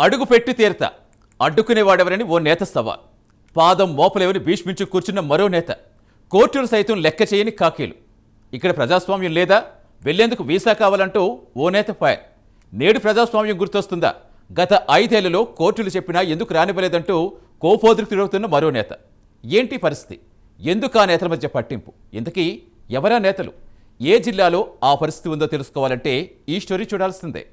అడుగు పెట్టి తీరత. అడ్డుకునేవాడెవరని ఓ నేత సవాల్. పాదం మోపలేవని భీష్మించి కూర్చున్న మరో నేత. కోర్టులు సైతం లెక్క చేయని కాకీలు. ఇక్కడ ప్రజాస్వామ్యం లేదా? వెళ్ళేందుకు వీసా కావాలంటూ ఓ నేత ఫైర్. నేడు ప్రజాస్వామ్యం గుర్తొస్తుందా? గత ఐదేళ్ళలో కోర్టులు చెప్పినా ఎందుకు రానివ్వలేదంటూ కోపోద్రిక్తుడవుతున్న మరో నేత. ఏంటి పరిస్థితి? ఎందుకు ఆ నేతల మధ్య పట్టింపు? ఇంతకీ ఎవరా నేతలు? ఏ జిల్లాలో ఆ పరిస్థితి ఉందో తెలుసుకోవాలంటే ఈ స్టోరీ చూడాల్సిందే.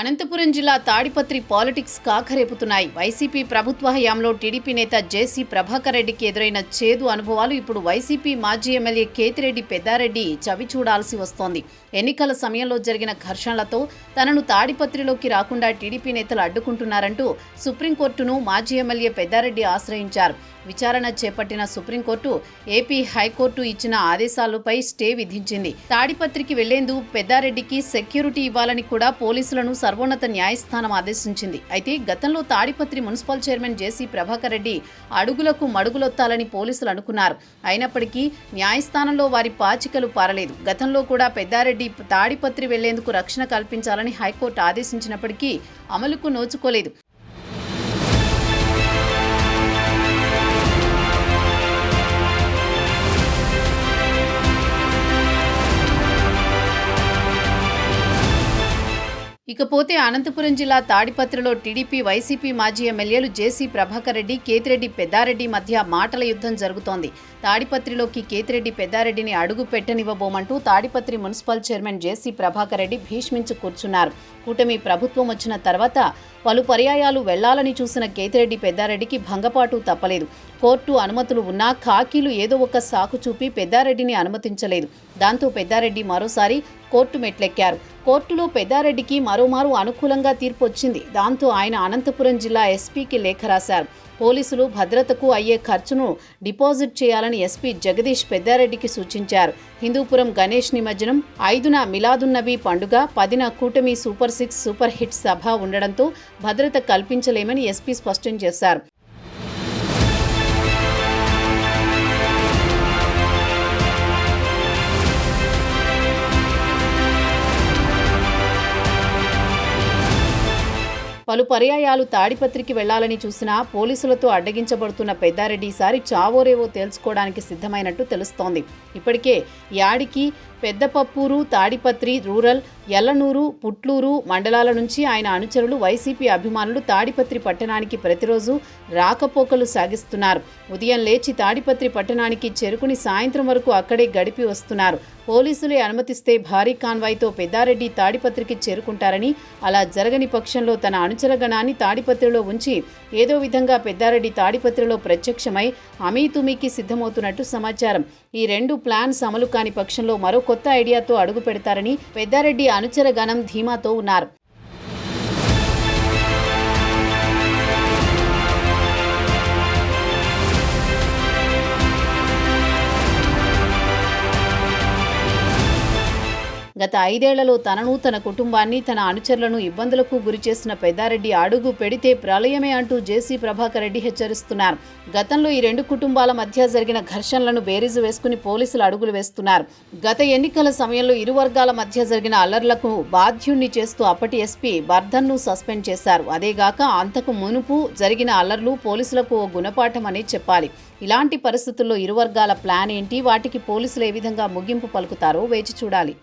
అనంతపురం జిల్లా తాడిపత్రి పాలిటిక్స్ కాకరేపుతున్నాయి. వైసీపీ ప్రభుత్వ హయాంలో టీడీపీ నేత జేసీ ప్రభాకర్ రెడ్డికి ఎదురైన చేదు అనుభవాలు ఇప్పుడు వైసీపీ మాజీ ఎమ్మెల్యే కేతిరెడ్డి పెద్దారెడ్డి చవి చూడాల్సి వస్తోంది. ఎన్నికల సమయంలో జరిగిన ఘర్షణలతో తనను తాడిపత్రిలోకి రాకుండా టీడీపీ నేతలు అడ్డుకుంటున్నారంటూ సుప్రీంకోర్టును మాజీ ఎమ్మెల్యే పెద్దారెడ్డి ఆశ్రయించారు. విచారణ చేపట్టిన సుప్రీంకోర్టు ఏపీ హైకోర్టు ఇచ్చిన ఆదేశాలపై స్టే విధించింది. తాడిపత్రికి వెళ్ళేందుకు పెద్దారెడ్డికి సెక్యూరిటీ ఇవ్వాలని కూడా పోలీసులను సర్వోన్నత న్యాయస్థానం ఆదేశించింది. అయితే గతంలో Tadipatri municipal chairman J C Prabhakar Reddy అడుగులకు మడుగులొత్తాలని పోలీసులు అనుకున్నారు. అయినప్పటికీ న్యాయస్థానంలో వారి పాచికలు పారలేదు. గతంలో కూడా పెద్దారెడ్డి తాడిపత్రి వెళ్ళేందుకు రక్షణ కల్పించాలని హైకోర్టు ఆదేశించినప్పటికీ అమలుకు నోచుకోలేదు. ఇకపోతే అనంతపురం జిల్లా తాడిపత్రిలో టీడీపీ వైసీపీ మాజీ ఎమ్మెల్యేలు జేసీ ప్రభాకర్ రెడ్డి కేతిరెడ్డి పెద్దారెడ్డి మధ్య మాటల యుద్ధం జరుగుతోంది. తాడిపత్రిలోకి కేతిరెడ్డి పెద్దారెడ్డిని అడుగు పెట్టనివ్వబోమంటూ Tadipatri municipal chairman J C Prabhakar Reddy భీష్మించి కూర్చున్నారు. కూటమి ప్రభుత్వం వచ్చిన తర్వాత పలు పర్యాయాలు వెళ్ళాలని చూసిన కేతిరెడ్డి పెద్దారెడ్డికి భంగపాటు తప్పలేదు. కోర్టు అనుమతులు ఉన్నా ఖాకీలు ఏదో ఒక సాకు చూపి పెద్దారెడ్డిని అనుమతించలేదు. దాంతో పెద్దారెడ్డి మరోసారి కోర్టు మెట్లెక్కారు. కోర్టులో పెద్దారెడ్డికి మరోమారు అనుకూలంగా తీర్పు వచ్చింది. దాంతో ఆయన అనంతపురం జిల్లా ఎస్పీకి లేఖ రాశారు. పోలీసులు భద్రతకు అయ్యే ఖర్చును డిపాజిట్ చేయాలని ఎస్పీ జగదీష్ పెద్దారెడ్డికి సూచించారు. హిందూపురం గణేష్ నిమజ్జనం ఐదున మిలాదున్నబీ పండుగ పదిన కూటమి సూపర్ సిక్స్ సూపర్ హిట్ సభ ఉండడంతో భద్రత కల్పించలేమని ఎస్పీ స్పష్టం చేశారు. పలు పర్యాయాలు తాడిపత్రికి వెళ్ళాలని చూసినా పోలీసులతో అడ్డగించబడుతున్న పెద్దారెడ్డి ఈసారి చావోరేవో తేల్చుకోవడానికి సిద్ధమైనట్టు తెలుస్తోంది. ఇప్పటికే యాడికి పెద్దపప్పూరు తాడిపత్రి రూరల్ ఎల్లనూరు పుట్లూరు మండలాల నుంచి ఆయన అనుచరులు వైసీపీ అభిమానులు తాడిపత్రి పట్టణానికి ప్రతిరోజు రాకపోకలు సాగిస్తున్నారు. ఉదయం లేచి తాడిపత్రి పట్టణానికి చేరుకుని సాయంత్రం వరకు అక్కడే గడిపి వస్తున్నారు. పోలీసులే అనుమతిస్తే భారీ కాన్వాయ్తో పెద్దారెడ్డి తాడిపత్రికి చేరుకుంటారని అలా జరగని పక్షంలో తన అనుచర గణాన్ని తాడిపత్రిలో ఉంచి ఏదో విధంగా పెద్దారెడ్డి తాడిపత్రిలో ప్రత్యక్షమై అమీతుమీకి సిద్ధమవుతున్నట్టు సమాచారం. ఈ రెండు ప్లాన్స్ అమలు కాని పక్షంలో మరో కొత్త ఐడియాతో అడుగు పెడతారని పెద్దారెడ్డి అనుచర గణం ధీమాతో ఉన్నారు. గత ఐదేళ్ళలో తనను తన కుటుంబాన్ని తన అనుచరులను ఇబ్బందులకు గురిచేసిన పెద్దారెడ్డి అడుగు పెడితే ప్రళయమే అంటూ జేసీ ప్రభాకర్ రెడ్డి హెచ్చరిస్తున్నారు. గతంలో ఈ రెండు కుటుంబాల మధ్య జరిగిన ఘర్షణలను బేరీజు వేసుకుని పోలీసులు అడుగులు వేస్తున్నారు. గత ఎన్నికల సమయంలో ఇరు వర్గాల మధ్య జరిగిన అల్లర్లకు బాధ్యుణ్ణి చేస్తూ అప్పటి ఎస్పీ బర్ధన్ను సస్పెండ్ చేశారు. అదేగాక అంతకు మునుపు జరిగిన అల్లర్లు పోలీసులకు ఓ గుణపాఠం అని చెప్పాలి. ఇలాంటి పరిస్థితుల్లో ఇరు వర్గాల ప్లాన్ ఏంటి? వాటికి పోలీసులు ఏ విధంగా ముగింపు పలుకుతారో వేచి చూడాలి.